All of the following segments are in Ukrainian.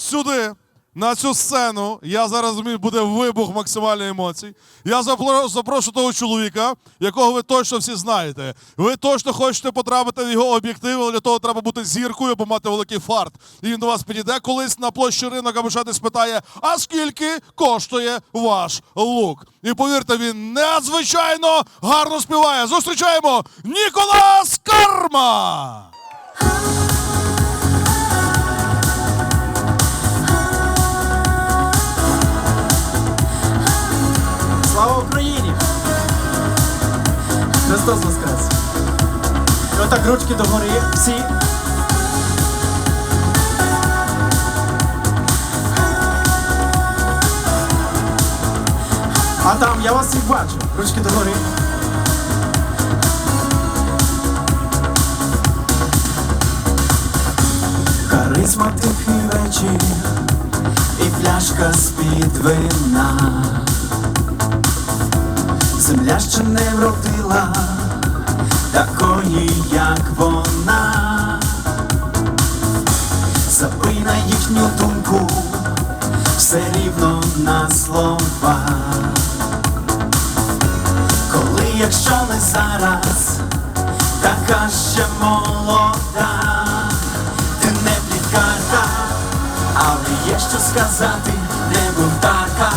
сюди, на цю сцену. Я зараз розумію, буде вибух максимальної емоцій. Я запрошу того чоловіка, якого ви точно всі знаєте. Ви точно хочете потрапити в його об'єктив, але для того треба бути зіркою або мати великий фарт. І він до вас підійде колись на площі ринок або десь спитає, а скільки коштує ваш лук? І повірте, він надзвичайно гарно співає. Зустрічаємо Ніколас Карма! Христос Воскрес! І отак ручки догори всі. А там я вас всіх бачу. Ручки догори. Харизма тихий вечір і пляшка з-під вина. Земля ще не вродила такої, як вона. Забий на їхню думку, все рівно на слова. Коли, якщо не зараз, така ще молода, ти не пліткарка, але є що сказати, не бунтарка.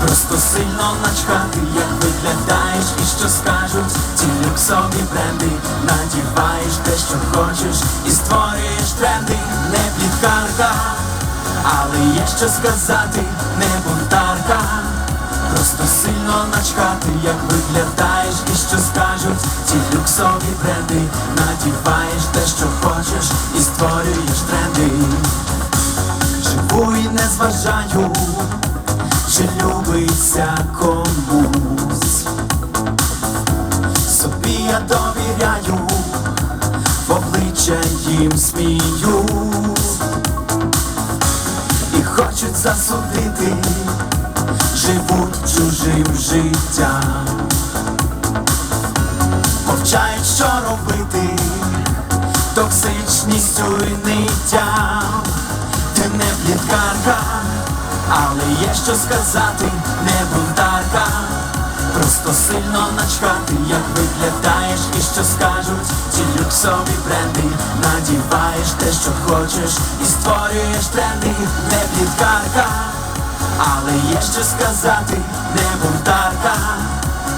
Просто сильно начхати, як люксові бренди Надіваєш те, що хочеш, і створюєш тренди, не пліткарка, але є що сказати, не бунтарка. Просто сильно начхати, як виглядаєш і що скажуть ті люксові бренди Надіваєш те, що хочеш, і створюєш тренди Живу і не зважаю чи любиться комусь. Я довіряю, в обличчя їм сміюсь і хочуть засудити, живуть чужим життям, мовчають, що робити, токсичністю і ниттям, ти не пліткарка. Але є що сказати, не бунтарка Просто сильно начхати, як виглядаєш і що скажуть Ті люксові бренди. Надіваєш те, що хочеш І створюєш тренди, не пліткарка Але є що сказати, не бунтарка.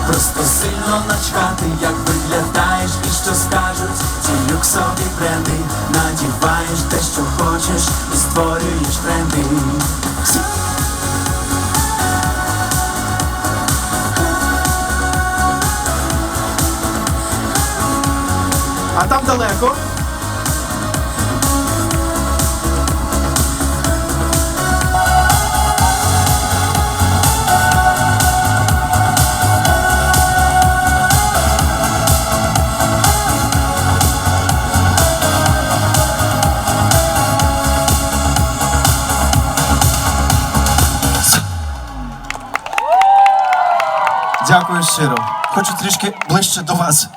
Просто сильно начхати, як виглядаєш і що скажуть Ті люксові бренди. Надіваєш те, що хочеш І створюєш тренди А там далеко. Дякую щиро. Хочу трішки ближче до вас